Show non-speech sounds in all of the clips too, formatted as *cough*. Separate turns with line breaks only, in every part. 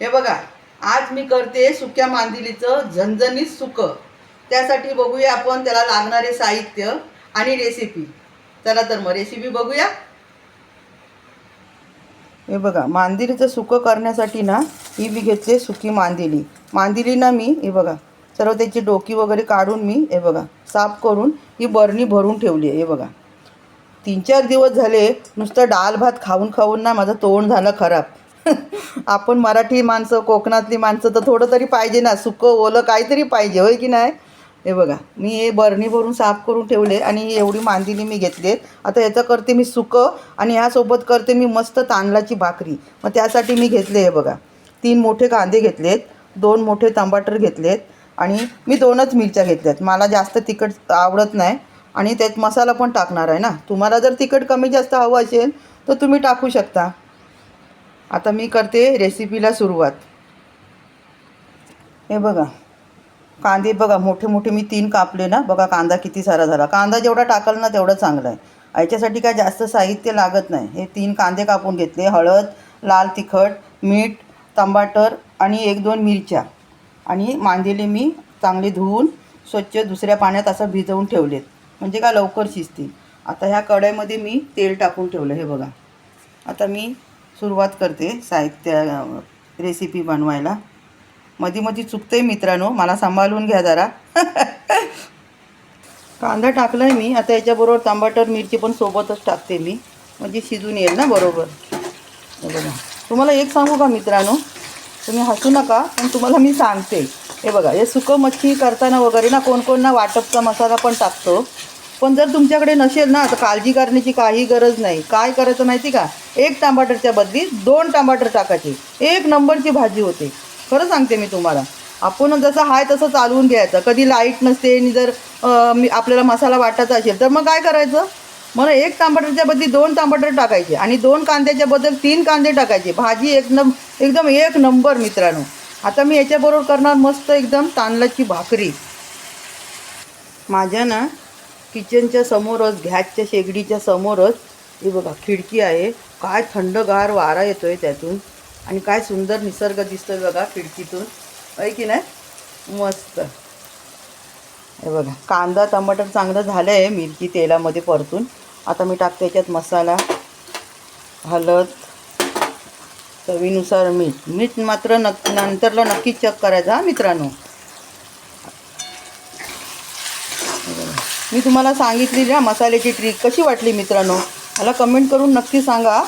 हे बघा आज मी करते सुक्या मांदिलीचं झणझणीत सुकं. त्यासाठी बघूया आपण त्याला लागणारे साहित्य आणि रेसिपी चला तर मग रेसिपी बघूया. हे बघा मांदिलीचं सुकं करण्यासाठी ना ही मी घेतली सुकी मांदिली. मांदिली ना मी हे बघा सर्व त्याची डोकी वगैरे काढून मी हे बघा साफ करून ही बरणी भरून ठेवली आहे हे बघा. तीन चार दिवस झाले नुसतं डाल भात खाऊन खाऊन ना माझं तोंड झालं खराब. आपण मराठी माणसं कोकणातली माणसं तर थोडं तरी पाहिजे ना. सुकं ओलं काहीतरी पाहिजे होय की नाही? हे बघा मी हे बरणी भरून साफ करून ठेवले आणि एवढी मांदिली मी घेतली आता याचं करते मी सुकं आणि ह्यासोबत करते मी मस्त तांदळाची भाकरी. मग त्यासाठी मी घेतले हे बघा तीन मोठे कांदे घेतलेत दोन मोठे टमाटर घेतलेत आणि मी दोनच मिरच्या घेतल्यात मला जास्त तिखट आवडत नाही आणि त्यात मसाला पण टाकणार आहे ना. तुम्हाला जर तिखट कमी जास्त हवं असेल तर तुम्ही टाकू शकता. आता मी करते रेसिपीला सुरुवात. हे बघा. कांदे बघा मोठे मोठे मी तीन कापले ना. बघा कांदा किती सारा झाला. कांदा जेवढा टाकाल ना तेवढं चांगलं आहे. याच्यासाठी काय जास्त साहित्य लागत नाही. हे तीन कांदे कापून घेतले. हळद लाल तिखट मीठ टमाटर आणि एक दोन मिरच्या. आणि मांदेले मी चांगले धुवून स्वच्छ दुसऱ्या पाण्यात असं भिजवून ठेवलेत. म्हणजे काय लवकर शिजतील. आता ह्या कढईमध्ये मी तेल टाकून ठेवलं. हे बघा. आता मी सुरुवात करते साहित्य रेसिपी बनवायला. मधी मधी चुकते मित्रांनो मला सांभाळून घ्या जरा. *laughs* कांदा टाकला आहे मी आता याच्याबरोबर टमाटर मिरची पण सोबतच टाकते मी. म्हणजे शिजून येईल ना बरोबर? बघा. तुम्हाला एक सांगू का मित्रांनो? तुम्ही हसू नका पण तुम्हाला मी सांगते. हे बघा हे सुकं मच्छी करताना वगैरे ना कोण कोण ना वाटपचा मसाला पण टाकतो. पण जर तुमच्याकडे नसेल ना तर काळजी करण्याची काही गरज नाही. काय करायचं माहिती का? एक टमाटरच्या बदली दोन टमाटर टाकायचे. एक नंबरची भाजी होते. खरं सांगते मी तुम्हाला. आपण जसं आहे तसं चालवून घ्यायचं. कधी लाइट नसते आणि जर आपल्याला मसाला वाटायचा असेल तर मग काय करायचं? मला एक टमाटरच्या बदली दोन टमाटर टाकायचे आणि दोन कांद्याच्या बदल तीन कांदे टाकायचे. भाजी एक नम एकदम एक नंबर मित्रांनो. आता मी याच्याबरोबर करणार मस्त एकदम तांदळाची भाकरी. माझ्या ना किचनच्या समोरच गॅसच्या शेगडीच्या समोरच. हे बघा खिडकी आहे. काय थंडगार वारा येतो आहे त्यातून. आणि काय सुंदर निसर्ग दिसतोय बघा खिडकीतून. आहे की नाही? मस्त. हे बघा कांदा टमाटर चांगलं झालं आहे मिरची तेलामध्ये परतून. आता मी टाकते याच्यात मसाला हळद चवीनुसार मीठ. मीठ मात्र नक नंतरला नक्कीच चेक करायचं हा मित्रांनो. मी तुम्हाला सांगितलेली ना मसाल्याची ट्रिक कशी वाटली मित्रांनो? मला कमेंट करून नक्की सांगा.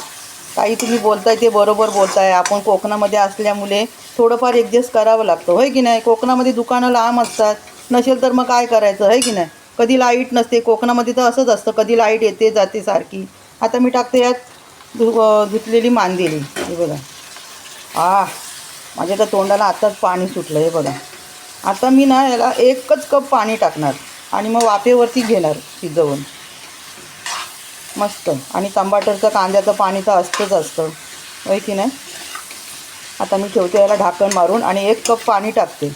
काही तुम्ही बोलताय ते बरोबर बोलताय. आपण कोकणामध्ये असल्यामुळे थोडंफार ॲडजस्ट करावं लागतं. होय की नाही? कोकणामध्ये दुकानं लांब असतात. नसेल तर मग काय करायचं? आहे की नाही? कधी लाइट नसते. कोकणामध्ये तर असंच असतं. कधी लाइट येते जाते सारखी. आता मी टाकते यात धु धुतलेली मांदेली. हे बघा. आ माझ्या तर तोंडाला आत्ताच पाणी सुटलं हे बघा. आता मी ना याला एकच कप पाणी टाकणार. आणि मग वाफेवरती घेणार शिजवून. मस्त. आणि टमाटरचं कांद्याचं पाणी तर असतंच असतं. होय की नाही? आता मी ठेवते याला ढाकण मारून आणि एक कप पाणी टाकते.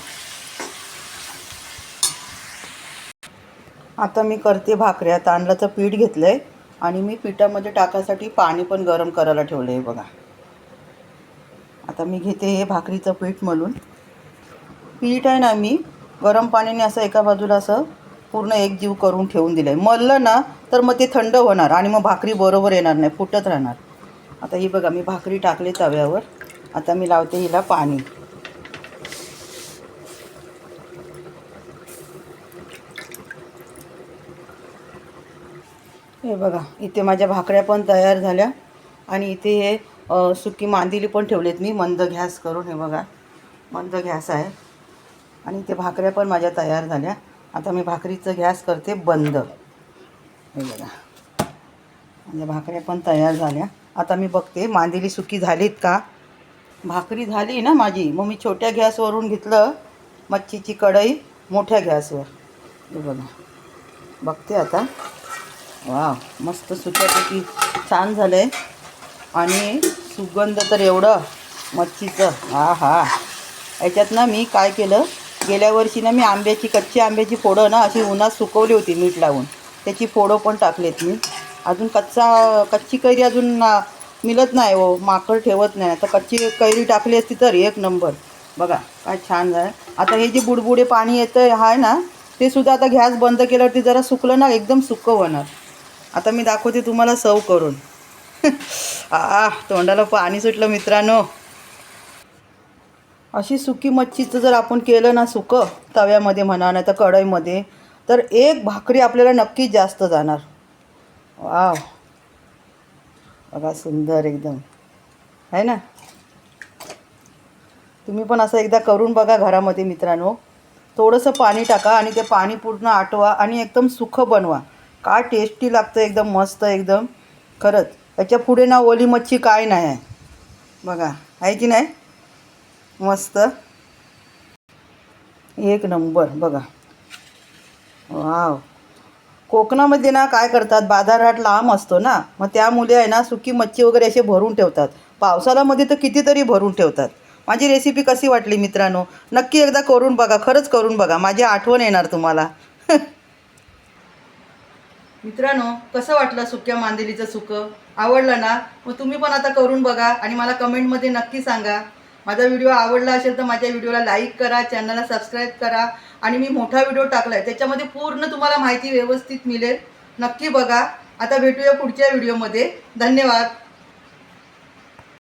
आता मी करते भाकऱ्या तांदळाचं पीठ घेतलं आहे आणि मी पिठामध्ये टाकायसाठी पाणी पण गरम करायला ठेवलं आहे बघा. आता मी घेते हे भाकरीचं पीठ म्हणून पीठ आहे ना मी गरम पाण्याने असं एका बाजूला असं पूर्ण एक जीव करून ठेवून दिलं आहे मळलं ना तर मग ते थंड होणार आणि मग भाकरी बरोबर येणार नाही फुटत राहणार. आता ही बघा मी भाकरी टाकली तव्यावर. आता मी लावते हिला पाणी. हे बघा इथे माझ्या भाकऱ्या पण तयार झाल्या. आणि इथे हे सुकी मांदिली पण ठेवलेत मी. मंद गॅस करून हे बघा. मंद गॅस आहे. आणि इथे भाकऱ्या पण माझ्या तयार झाल्या. आता मी भाकरीचं गॅस करते बंद. हे बघा. माझ्या भाकऱ्या पण तयार झाल्या. आता मी बघते मांदेली सुकी झालीत का? भाकरी झाली ना माझी. मग मी छोट्या गॅसवरून घेतलं मच्छीची कढई मोठ्या गॅसवर. हे बघा. बघते आता. वा मस्त सुक्यापैकी छान झालं आहे आणि सुगंध तर एवढं मच्छीचं. हा हा याच्यात ना मी काय केलं गेल्या वर्षी ना मी आंब्याची कच्ची आंब्याची फोडं ना अशी उन्हात सुकवली होती मीठ लावून. त्याची फोडं पण टाकलेत मी. अजून कच्चा कच्ची कैरी अजून मिळत नाही हो माकड ठेवत नाही. आता कच्ची कैरी टाकली असती तर एक नंबर. बघा काय छान झालं. आता हे जे बुडबुडे पाणी येतं आहे ना ते सुद्धा आता गॅस बंद केल्यावरती जरा सुकलं ना एकदम सुकं होणार. आता मी दाखवते तुम्हाला सव करून. *laughs* आ तोंडाला पाणी सुटलं मित्रांनो. अशी सुकी मच्छीचं जर आपण केलं ना सुकं तव्यामध्ये म्हणा नाही तर कढईमध्ये तर एक भाकरी आपल्याला नक्कीच जास्त जाणार. वाव. बघा सुंदर एकदम. आहे ना? तुम्ही पण असं एकदा करून बघा घरामध्ये मित्रांनो. थोडंसं पाणी टाका आणि ते पाणी पूर्ण आटवा आणि एकदम सुखं बनवा. का टेस्टी लागतं एकदम मस्त एकदम. खरंच याच्यापुढे ना ओली मच्छी काय नाही आहे. बघा आहे की नाही? मस्त. एक नंबर बघा. वाव. कोकणामध्ये ना काय करतात बाजारहाट लांब असतो ना मग त्यामुळे आहे ना सुकी मच्छी वगैरे असे भरून ठेवतात. पावसाळ्यामध्ये तर कितीतरी भरून ठेवतात. माझी रेसिपी कशी वाटली मित्रांनो? नक्की एकदा करून बघा खरंच करून बघा. माझी आठवण येणार तुम्हाला. *laughs* मित्रांनो कसं वाटलं सुक्या मांदेलीचं सुकं? आवडलं ना? मग तुम्ही पण आता करून बघा आणि मला कमेंटमध्ये नक्की सांगा. माझा व्हिडिओ आवडला असेल तर माझ्या व्हिडिओला लाईक करा चॅनलला सबस्क्राईब करा. आणि मी मोठा व्हिडिओ टाकला आहे त्याच्यामध्ये पूर्ण तुम्हाला माहिती व्यवस्थित मिळेल. नक्की बघा. आता भेटूया पुढच्या व्हिडिओमध्ये धन्यवाद.